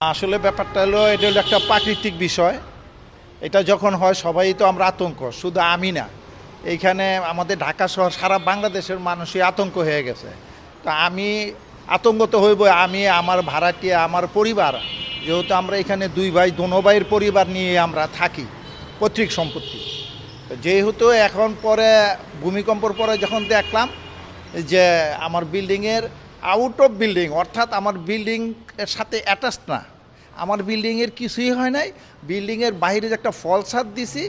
আসলে ব্যাপারটা হলো, এটা হলো একটা প্রাকৃতিক বিষয়। এটা যখন হয়, সবাই তো আমরা আতঙ্ক, শুধু আমি না। এইখানে আমাদের ঢাকা শহর, সারা বাংলাদেশের মানুষই আতঙ্ক হয়ে গেছে। তা আমি আতঙ্ক তো হইব, আমি, আমার ভাড়াটিয়া, আমার পরিবার। যেহেতু আমরা এখানে দুই ভাই, দোনো ভাইয়ের পরিবার নিয়ে আমরা থাকি, পৈতৃক সম্পত্তি। যেহেতু এখন পরে, ভূমিকম্পর পরে যখন দেখলাম যে আমার বিল্ডিংয়ের আউট অফ বিল্ডিং অর্থাৎ আমার বিল্ডিং এর সাথে অ্যাটাচ না। আমার বিল্ডিংয়ের কিছুই হয় নাই। বিল্ডিংয়ের বাইরে যে একটা ফলসাদ দিছি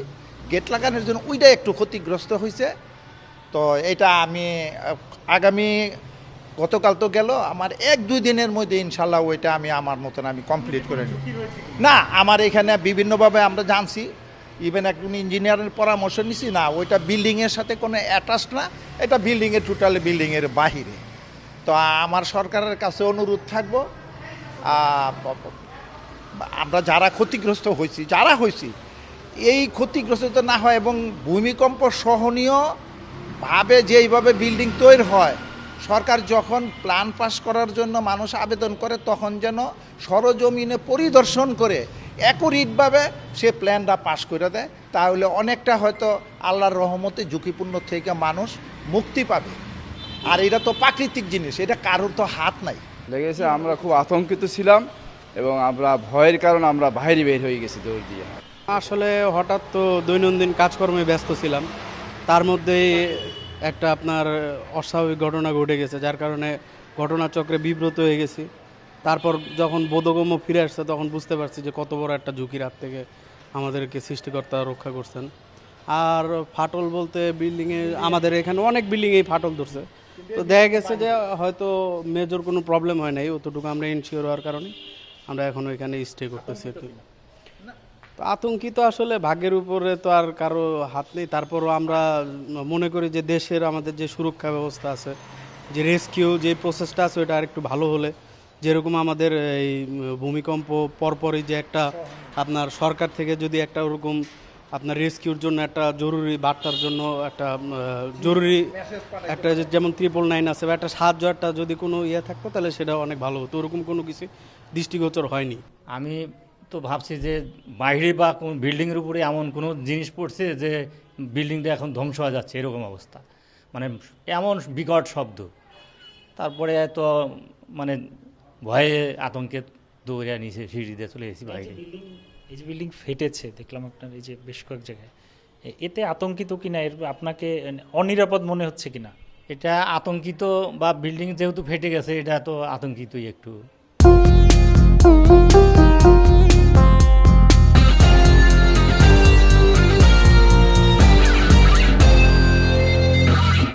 গেট লাগানোর জন্য ওইটা একটু ক্ষতিগ্রস্ত হয়েছে তো এটা আমি, আগামী, গতকাল তো গেল, আমার এক দুই দিনের মধ্যে ইনশাল্লাহ ওইটা আমি, আমার মতন আমি কমপ্লিট করে নিই না, আমার এখানে বিভিন্নভাবে আমরা জানছি ইভেন একজন ইঞ্জিনিয়ারের পরামর্শ নিছি, না, ওইটা বিল্ডিংয়ের সাথে কোনো অ্যাটাচ না, এটা বিল্ডিংয়ের টোটাল বিল্ডিংয়ের বাহিরে তো আমার সরকারের কাছে অনুরোধ থাকব আমরা যারা ক্ষতিগ্রস্ত হয়েছি, যারা হয়েছি, এই ক্ষতিগ্রস্ত না হয় এবং ভূমিকম্প সহনীয় ভাবে যেইভাবে বিল্ডিং তৈরি হয়, সরকার যখন প্ল্যান পাস করার জন্য মানুষ আবেদন করে তখন যেন সরজমিনে পরিদর্শন করে অ্যাকুরেটভাবে সে প্ল্যানটা পাস করে দেয়, তাহলে অনেকটা হয়তো আল্লাহর রহমতে ঝুঁকিপূর্ণ থেকে মানুষ মুক্তি পাবে। আর এটা তো প্রাকৃতিক জিনিস এটা কারোর তো হাত নাই। লেগেছে আমরা খুব আতঙ্কিত ছিলাম এবং আমরা ভয়ের কারণে আমরা বাইরে বের হয়ে গেছি দৌড় দিয়ে। আসলে হঠাৎ তো দৈনন্দিন কাজকর্মে ব্যস্ত ছিলাম। তার মধ্যেই একটা আপনার অস্বাভাবিক ঘটনা ঘটে গেছে যার কারণে ঘটনাচক্রে বিব্রত হয়ে গেছি। তারপর যখন বোধগম্য ফিরে আসছে তখন বুঝতে পারছি যে কত বড় একটা ঝুঁকির হাত থেকে আমাদেরকে সৃষ্টিকর্তা রক্ষা করছেন। আর ফাটল বলতে বিল্ডিংয়ে আমাদের এখানে অনেক বিল্ডিংয়েই ফাটল ধরছে। তো দেখা গেছে যে হয়তো মেজর কোনো প্রবলেম হয় নাই, অতটুকু আমরা ইনশিওর হওয়ার কারণে আমরা এখন ওইখানে স্টে করতেছি আর কি। তো আতঙ্কিত আসলে, ভাগ্যের উপরে তো আর কারও হাত নেই। তারপরও আমরা মনে করি যে দেশের আমাদের যে সুরক্ষা ব্যবস্থা আছে, যে রেস্কিউ যে প্রসেসটা আছে ওটা আর একটু ভালো হলে, যেরকম আমাদের এই ভূমিকম্প পরপরই যে একটা আপনার সরকার থেকে যদি একটা ওরকম আপনার রেস্কিউর জন্য একটা জরুরি বার্তার জন্য একটা জরুরি একটা যেমন ত্রিপল নাইন আছে বা একটা সাহায্য একটা যদি কোনো ইয়ে থাকতো তাহলে সেটা অনেক ভালো হতো। ওরকম কোনো কিছু দৃষ্টিগোচর হয়নি। আমি তো ভাবছি যে বাইরে বা কোন বিল্ডিংয়ের উপরে এমন কোনো জিনিস পড়ছে যে বিল্ডিংটা এখন ধ্বংস হয়ে যাচ্ছে এরকম অবস্থা। মানে এমন বিকট শব্দ। তারপরে তো মানে ভয়ে আতঙ্কে দৌড়ে নিচে সিঁড়ি দিয়ে চলে এসেছি বাইরে। এই যে বিল্ডিং ফেটেছে, দেখলাম আপনার এই যে বেশ কয়েক জায়গায়। এতে আতঙ্কিত কিনা এর আপনাকে অনিরাপদ মনে হচ্ছে কিনা এটা আতঙ্কিত বা বিল্ডিং যেহেতু ফেটে গেছে, এটা তো আতঙ্কিতই একটু।